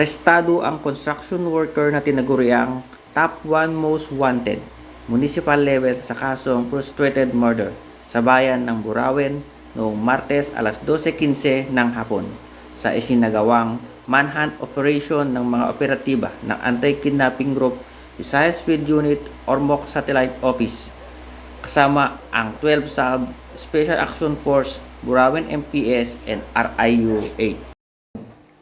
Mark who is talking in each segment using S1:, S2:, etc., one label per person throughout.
S1: Arestado ang construction worker na tinaguriang top 1 most wanted municipal level sa kasong frustrated murder sa bayan ng Burawen noong Martes alas 12.15 ng hapon sa isinagawang manhunt operation ng mga operatiba ng Anti-Kidnapping Group Visayas Field Unit Ormoc Satellite Office kasama ang 12 Sub Special Action Force, Burawen MPS and RIU 8.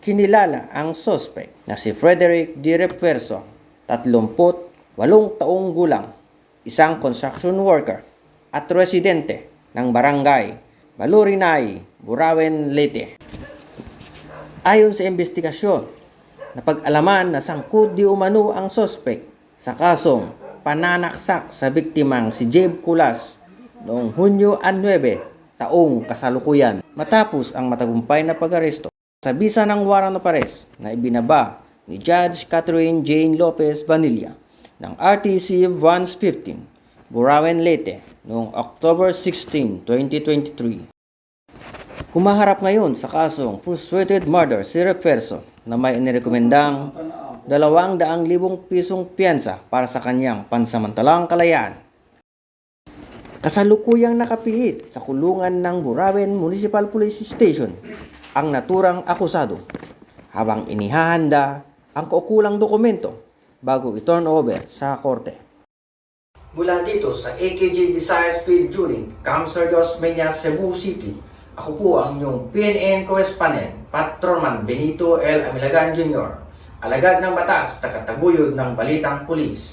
S1: Kinilala ang suspect na si Frederick D. Refuerzo, 38 taong gulang, isang construction worker at residente ng barangay Balurinay, Burawen, Leyte. Ayon sa investigasyon, napag-alaman na sangkot di umano ang suspect sa kasong pananaksak sa biktimang si Jabe Kulas noong Hunyo 9 taong kasalukuyan matapos ang matagumpay na pag-aresto sa bisa ng warrant of arrest na ibinaba ni Judge Catherine Jane Lopez Vanilla ng RTC 115 Burawen Leyte noong October 16, 2023. Humaharap ngayon sa kasong frustrated murder si Refuerzo na may inirekomendang 200,000 pisong piyansa para sa kanyang pansamantalang kalayaan. Kasalukuyang nakapiit sa kulungan ng Burawen Municipal Police Station ang naturang akusado habang inihahanda ang kaukulang dokumento bago i-turn over sa korte. Mula dito sa AKJ Visayas Field Unit, Camsardos Menya, Cebu City, ako po ang inyong PNN correspondent, Patrolman Benito L. Amilagan Jr., alagad ng batas, tagataguyod ng Balitang Pulis.